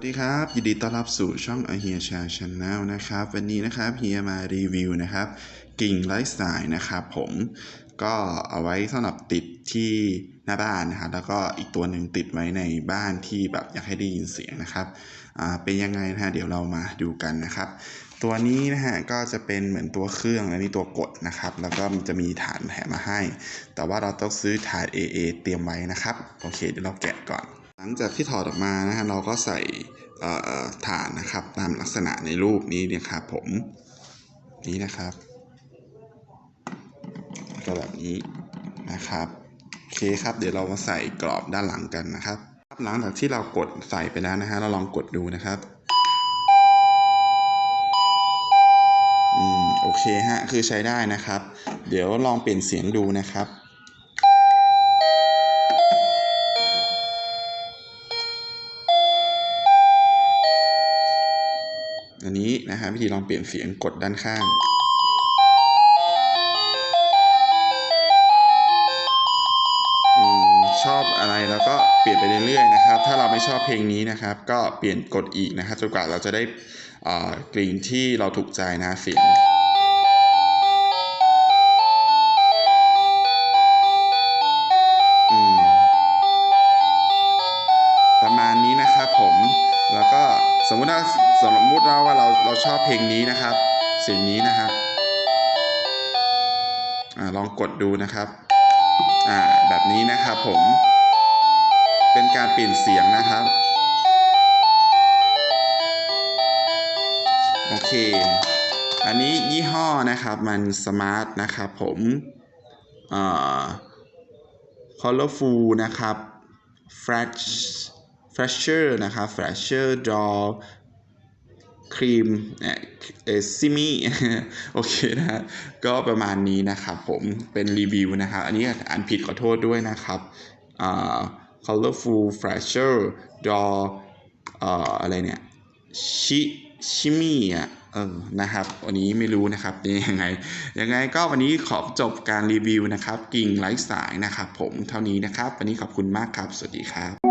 วัสดีครับ ยินดีต้อนรับสู่ช่อง a h e r Share Channel นะครับ วันนี้นะครับเฮียมารีวิวนะครับ กิ่งไลฟ์สไตล์นะครับผมก็เอาไว้สำหรับติดที่หน้าบ้านนะครับแล้วก็อีกตัวหนึ่งติดไว้ในบ้านที่แบบอยากให้ได้ยินเสียงนะครับอ่าเป็นยังไงนะฮะเดี๋ยวเรามาดูกันนะครับ ตัวนี้นะฮะก็จะเป็นเหมือนตัวเครื่องและนี่ตัวกดนะครับ แล้วก็มันจะมีฐานแถมมาให้ แต่ว่าเราต้องซื้อฐาน AA เตรียมไว้นะครับโอเคเดี๋ยวเราแกะก่อน หลังจากที่ถอดออกมานะฮะเราก็ใส่ฐานนะครับ ตามลักษณะในรูปนี้เนี่ยครับผมนี้นะครับก็แบบนี้นะครับโอเคครับ เดี๋ยวเรามาใส่กรอบด้านหลังกันนะครับหลังจากที่เรากดใส่ไปแล้วนะฮะเราลองกดดูนะครับอืมโอเคฮะคือใช้ได้นะครับ เดี๋ยวลองเปลี่ยนเสียงดูนะครับ อันนี้นะฮะวิธีลองเปลี่ยนเสียงกดด้านข้างอืมชอบอะไรแล้วก็เปลี่ยนไปเรื่อยๆนะครับ ถ้าเราไม่ชอบเพลงนี้นะครับ ก็เปลี่ยนกดอีกนะครับจนกว่าเราจะได้อ่ากลิ่นที่เราถูกใจนะเสียงอืมประมาณนี้นะครับผมแล้วก็สมมุติว่า สมมุติเราว่าเราเราชอบเพลงนี้นะครับ เสียงนี้นะครับอลองกดดูนะครับแบบนี้นะครับผม เป็นการเปลี่ยนเสียงนะครับ โอเค อันนี้ยี่ห้อนะครับมันสมาร์ทนะครับผมอ่า colorful นะครับ fresh fresher นะครับ fresher draw cream เอซิมี่โอเคนะฮะก็ประมาณนี้นะครับผมเป็นรีวิวนะครับ อันนี้อ่านผิดขอโทษด้วยนะครับอ่า colorful fresher draw เอ่ออะไรเนี่ยชิชิมี่อะเออนะครับ วันนี้ไม่รู้นะครับเป็นยังไง ยังไงก็วันนี้ขอจบการรีวิวนะครับ กิ่งไร้สายนะครับผมเท่านี้นะครับ วันนี้ขอบคุณมากครับ สวัสดีครับ